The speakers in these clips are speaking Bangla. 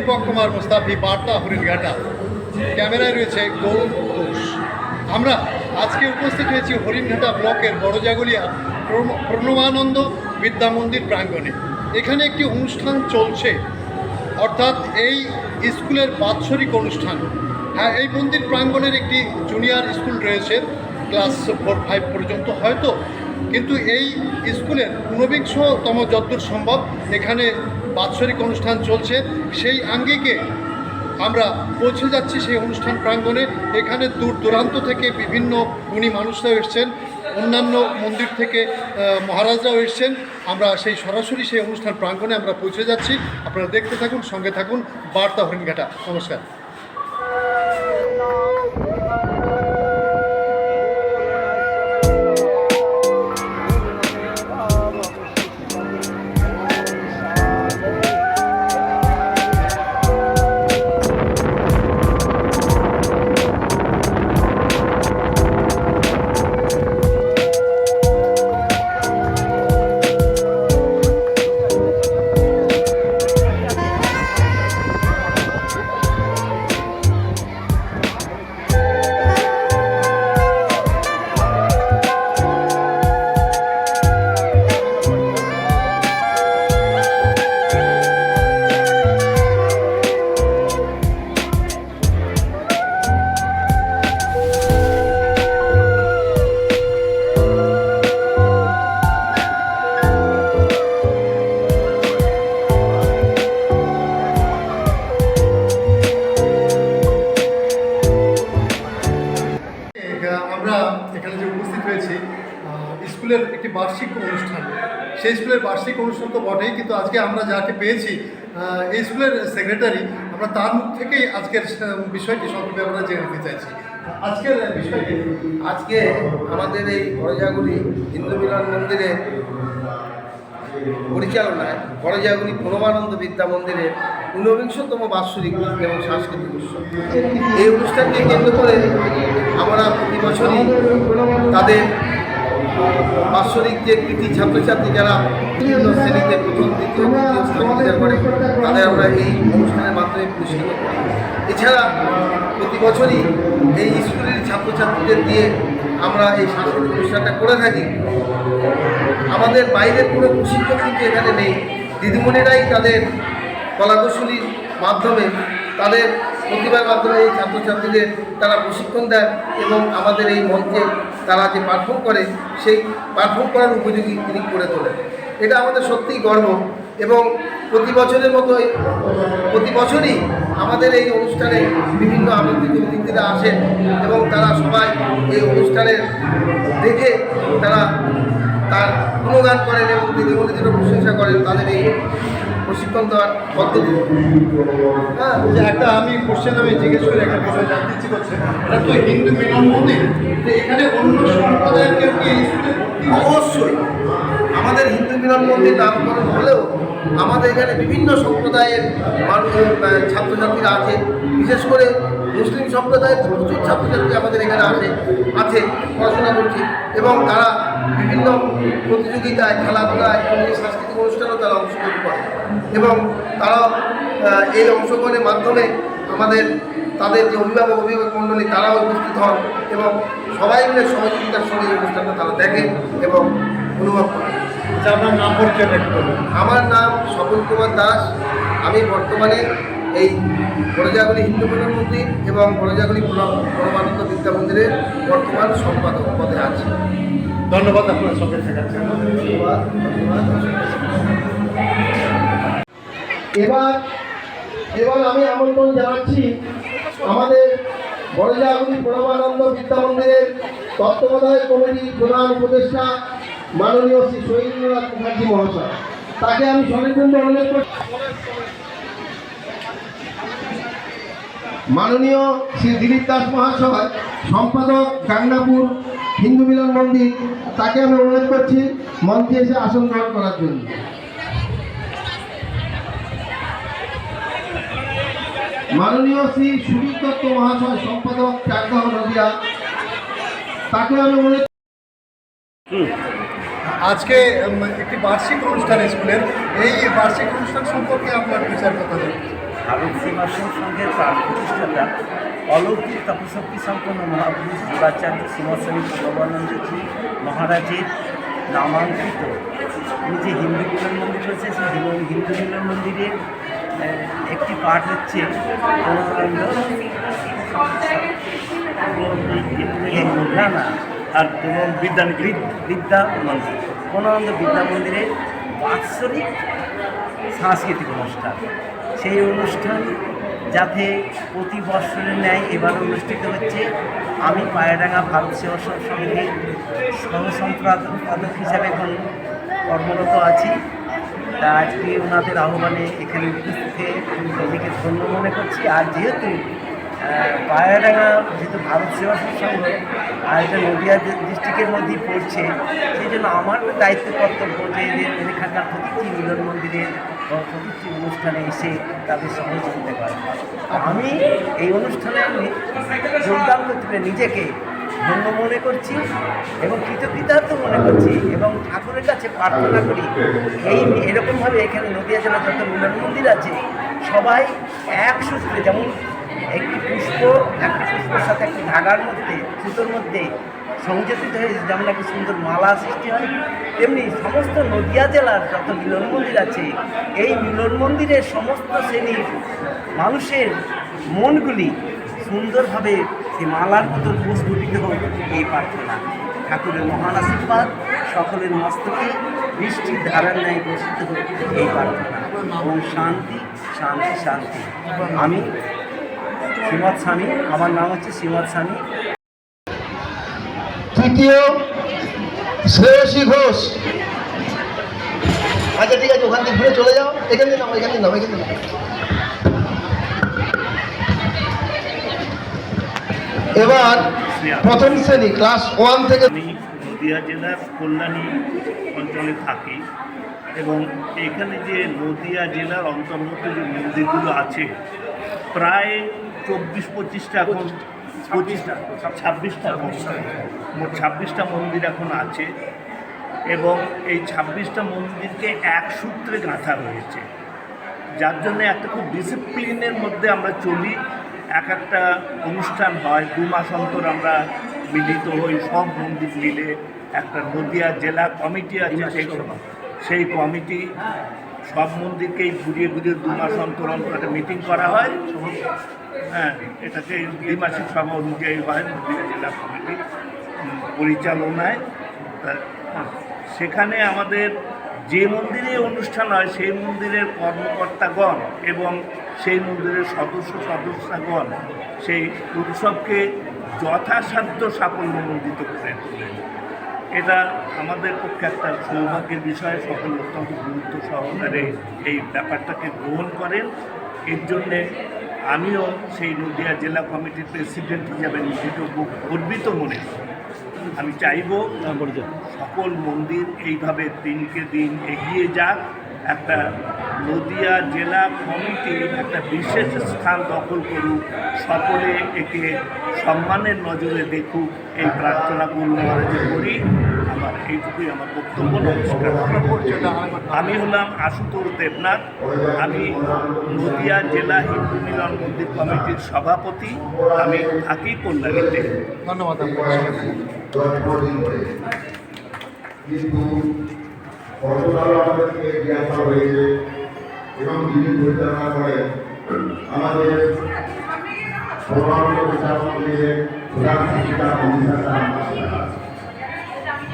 দীপক কুমার মুস্তাফি, বার্তা হরিণঘাটা ক্যামেরায় রয়েছে গৌর ঘোষ। আমরা আজকে উপস্থিত হয়েছি হরিণঘাটা ব্লকের বড়জাগুলিয়া প্রণ- প্রণবানন্দ বিদ্যা মন্দির প্রাঙ্গণে। এখানে একটি অনুষ্ঠান চলছে। অর্থাৎ এই স্কুলের বাৎসরিক অনুষ্ঠান। হ্যাঁ এই মন্দির প্রাঙ্গণের একটি জুনিয়র স্কুল রয়েছে, ক্লাস ফোর, ফাইভ পর্যন্ত হয়তো। কিন্তু এই স্কুলের ঊনবিংশতম যদ্দূর সম্ভব। এখানে বাৎসরিক অনুষ্ঠান চলছে। সেই আঙ্গিকে আমরা পৌঁছে যাচ্ছি সেই অনুষ্ঠান প্রাঙ্গণে। এখানে দূর দূরান্ত থেকে বিভিন্ন গুণী মানুষরাও এসছেন। অন্যান্য মন্দির থেকে মহারাজরাও এসছেন। আমরা সেই সরাসরি সেই অনুষ্ঠান প্রাঙ্গণে আমরা পৌঁছে যাচ্ছি। আপনারা দেখতে থাকুন, সঙ্গে থাকুন। বার্তা হরিণঘাটা। নমস্কার। আমরা এখানে যে উপস্থিত হয়েছি স্কুলের একটি বার্ষিক অনুষ্ঠান। সেই স্কুলের বার্ষিক অনুষ্ঠান তো বটেই, কিন্তু আজকে আমরা যাকে পেয়েছি এই স্কুলের সেক্রেটারি আমরা তার মুখ থেকেই আজকের বিষয়টি সম্পর্কে আমরা জেনে নিতে চাইছি। আজকের বিষয়টি? আজকে আমাদের এই বড়জাগুলি হিন্দু মিলন মন্দিরের পরিচালনায় বড়জাগুলি প্রণবানন্দ বিদ্যা মন্দিরের ঊনবিংশতম বাৎসরিক এবং সাংস্কৃতিক উৎসব। এই অনুষ্ঠানকে কেন্দ্র করে আমরা প্রতি বছরই তাদের বাৎসরিক যে কৃতি ছাত্রছাত্রী যারা বিভিন্ন শ্রেণীতে প্রথম দ্বিতীয় স্থান করে, তাদের আমরা এই অনুষ্ঠানের মাধ্যমে পুরস্কৃত করি। এছাড়া প্রতি বছরই এই স্কুলের ছাত্রছাত্রীদের দিয়ে আমরা এই সাংস্কৃতিক অনুষ্ঠানটা করে থাকি। আমাদের বাইরের কোনো প্রশিক্ষক কিন্তু এখানে নেই। দিদিমণিরাই তাদের কলাকুশলীর মাধ্যমে তাদের প্রতিভার মাধ্যমে এই ছাত্রছাত্রীদের তারা প্রশিক্ষণ দেন এবং আমাদের এই মঞ্চে তারা যে পারফর্ম করে, সেই পারফর্ম করার উপযোগী তিনি করে তোলেন। এটা আমাদের সত্যিই গর্ব এবং প্রতি বছরের মতোই প্রতি বছরই আমাদের এই অনুষ্ঠানে বিভিন্ন আমন্ত্রিত অতিথিরা আসেন এবং তারা সবাই এই অনুষ্ঠানের দেখে তারা তার গুণগান করেন এবং দিদিমণি যেটা প্রশংসা করেন তাদের এই প্রশিক্ষণ দেওয়ার পদ্ধতি। হ্যাঁ যে একটা আমি কোশ্চেন আমি জিজ্ঞেস করে একটা বিষয় জানতে ইচ্ছে করছে। এটা তো হিন্দু মিলন মন্দির। তো এখানে অন্য সম্প্রদায়ের কেউ কি অবশ্যই। আমাদের হিন্দু মিলন মন্দির নামকরণ হলেও আমাদের এখানে বিভিন্ন সম্প্রদায়ের মানুষ ছাত্রছাত্রীরা আছে। বিশেষ করে মুসলিম সম্প্রদায়ের প্রচুর ছাত্রছাত্রী আমাদের এখানে আছে আছে পড়াশোনা করছে। এবং তারা বিভিন্ন প্রতিযোগিতায় খেলাধুলায় এবং এই সাংস্কৃতিক অনুষ্ঠানেও তারা অংশগ্রহণ করে। এবং তারা এই অংশগ্রহণের মাধ্যমে আমাদের তাদের যে অভিভাবক অভিভাবক মণ্ডলী তারাও উপস্থিত হন এবং সবাই মিলে সহযোগিতার সঙ্গে এই অনুষ্ঠানটা তারা দেখেন এবং অনুভব করেন আচ্ছা আপনার নাম বলুন। আমার নাম স্বপন কুমার দাস। আমি বর্তমানে এই বড়জাগুলি হিন্দু মিলন মন্দির এবং বড়জাগুলি প্রণবানন্দ বিদ্যা মন্দিরের বর্তমান সম্পাদক পদে আছে। ধন্যবাদ আপনার সঙ্গে থাকার জন্য। ধন্যবাদ এবার এবার আমি আমন্ত্রণ জানাচ্ছি আমাদের বড়জাগুলি প্রণবানন্দ বিদ্যা মন্দিরের তত্ত্বাবধায়ক কমিটির প্রধান উপদেষ্টা মাননীয় শ্রী শহীন্দ্রনাথ মুখার্জি মহাশয়। তাকে আমি সনির্বন্ধ অনুরোধ করছি মাননীয় শ্রী দিলীপ দাস মহাশয়, সম্পাদক গাংনাপুর হিন্দু মিলন মন্দির, তাকে আমি অনুরোধ করছি মঞ্চে এসে আসন গ্রহণ করার জন্য। মাননীয় শ্রী সুনীল দত্ত মহাশয়, সম্পাদক চাকদহ নদিয়া, তাকে আমি অনুরোধ আজকে একটি বার্ষিক অনুষ্ঠান স্কুলের। এই বার্ষিক অনুষ্ঠান সম্পর্কে আপনার বিচার কথা ভারত সেবাশ্রম সংঘের প্রাণ প্রতিষ্ঠাতা অলৌকিক তপশক্তি সম্পন্ন মহাপুরুষ যুগাচার্য শ্রীমৎস্বামী প্রভানন্দজি মহারাজের নামাঙ্কিত উনি যে হিন্দু মিলন মন্দির রয়েছে, সেই হিন্দু মিলন মন্দিরের একটি পাঠ হচ্ছে আর এবং বিদ্যা বিদ্যা মন্দির। পূর্ণানন্দ বিদ্যা মন্দিরের বাৎসরিক সাংস্কৃতিক অনুষ্ঠান। সেই অনুষ্ঠান যাতে প্রতি বৎসরের ন্যায় এবার অনুষ্ঠিত হচ্ছে। আমি পায়রাঙ্গা ভারত সেবা সমিতি সমিতির সহসম্পাদক হিসাবে এখন কর্মরত আছি। তা আজকে ওনাদের আহ্বানে এখানে উপস্থিত নিজেকে ধন্য মনে করছি। আর যেহেতু পায়রাডাঙ্গা, যেহেতু ভারত সেবা সংঘ আর এটা নদিয়া ডিস্ট্রিক্টের মধ্যেই পড়ছে, সেই জন্য আমার দায়িত্ব কর্তব্য যে এদের এখানকার প্রতিটি মিলন মন্দিরে বা প্রতিটি অনুষ্ঠানে এসে তাদের সহযোগিতা করা। আমি এই অনুষ্ঠানে আমি যোগদান করতে নিজেকে ধন্য মনে করছি এবং কৃতকৃতার্থ মনে করছি এবং ঠাকুরের কাছে প্রার্থনা করি, এই এরকমভাবে এখানে নদিয়া জেলার যত মিলন মন্দির আছে, সবাই এক সূত্রে যেমন একটি পুষ্প, একটি পুষ্পের সাথে একটি ধাগার মধ্যে, সুতোর মধ্যে সংযোজিত হয়ে যেমন একটি সুন্দর মালা সৃষ্টি হয়, তেমনি সমস্ত নদিয়া জেলার যত মিলন মন্দির আছে, এই মিলন মন্দিরের সমস্ত শ্রেণির মানুষের মনগুলি সুন্দরভাবে সেই মালার মতো প্রস্ফুটিত এই প্রার্থনা। ঠাকুরের মহান আশীর্বাদ, সকলের মস্তকে বৃষ্টির ধারার ন্যায় বর্ষিত হোক এই প্রার্থনা। এবং শান্তি শান্তি শান্তি। আমি শ্রীমৎ স্বামী আমার নাম হচ্ছে শ্রীমৎ স্বামী তৃতীয় শ্রেয়সী ঘোষ। আচ্ছা ঠিক আছে ওখান থেকে ঘুরে চলে যাও। এখান থেকে নাও এখান থেকে নাও এখান থেকে এবার প্রথম শ্রেণি ক্লাস ওয়ান থেকে নদীয়া নদিয়া জেলার কল্যাণী অঞ্চলে থাকি। এবং এখানে যে নদিয়া জেলার অন্তর্গত যে মন্দিরগুলো আছে, প্রায় চব্বিশ পঁচিশটা এখন, পঁচিশটা, ছাব্বিশটা মোট ছাব্বিশটা মন্দির এখন আছে এবং এই ছাব্বিশটা মন্দিরকে এক সূত্রে গাঁথা হয়েছে। যার জন্য একটা খুব ডিসিপ্লিনের মধ্যে আমরা চলি। এক একটা অনুষ্ঠান হয়, দু মাস অন্তর আমরা মিলিত হই, সব মন্দির মিলে একটা নদিয়া জেলা কমিটি আছে সেই সেই কমিটি সব মন্দিরকেই ঘুরিয়ে ঘুরিয়ে দু মাস অন্তর অন্তর একটা মিটিং করা হয়। হ্যাঁ এটাকে দ্বিমাসিক সভা অনুযায়ী হয় নদিয়া জেলা কমিটি পরিচালনায়। সেখানে আমাদের যে মন্দিরে অনুষ্ঠান হয়, সেই মন্দিরের কর্মকর্তাগণ এবং সেই মন্দিরের সদস্য সদস্যগণ সেই উৎসবকে যথাসাধ্য সাফল্যমণ্ডিত করে তোলেন। এটা আমাদের পক্ষে একটা সৌভাগ্যের বিষয়। সকল অত্যন্ত গুরুত্ব সহকারে এই ব্যাপারটাকে গ্রহণ করেন। এর জন্যে আমিও সেই নদিয়া জেলা কমিটির প্রেসিডেন্ট হিসাবে নিজেকে খুব গর্বিত মনে আমি চাইব সকল মন্দির এইভাবে দিনকে দিন এগিয়ে যাক। একটা নদিয়া জেলা কমিটি একটা বিশেষ স্থান দখল করুক সকলে একে সম্মানের নজরে দেখুক এই প্রার্থনা পূর্ণ মহারাজে করি আমার এইটুকুই আমার বক্তব্য। নমস্কার। আমি হলাম আশুতোষ দেবনাথ। আমি নদিয়া জেলা হিন্দু মিলন মন্দির কমিটির সভাপতি। আমি থাকি কল্যাণীতে। ধন্যবাদ আপনাকে কিন্তু গতকাল আমাদেরকে জ্ঞাপন হয়েছে এবং যিনি পরিচালনা করেন। আমাদের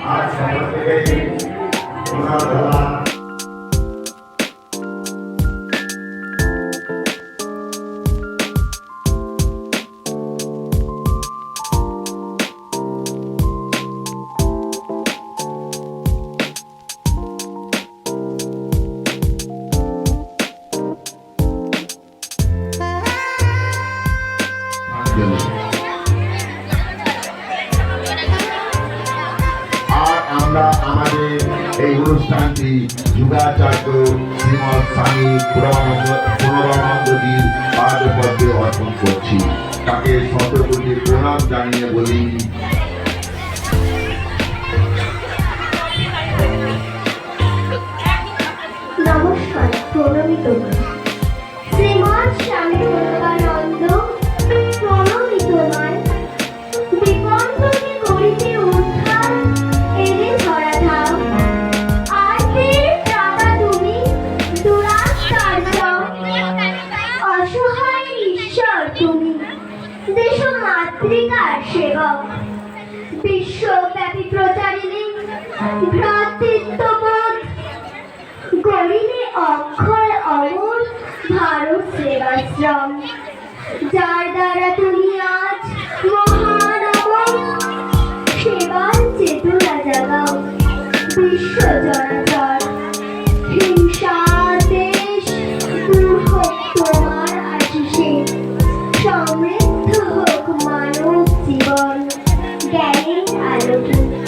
আজ সকাল থেকে পুনরানন্দজির পাদ পদ্মে অর্পণ করছি। তাকে শতকোটি প্রণাম জানিয়ে বলি অক্ষর অমর ভারত সেবাশ্রম। যার দ্বারা তুমি আজ সেবার চেতনা জাগাও। বিশ্ব জনাচর হিংসা হোক তোমার আশিসে। সমৃদ্ধ হোক মানব জীবন, জ্ঞানের আলোকে।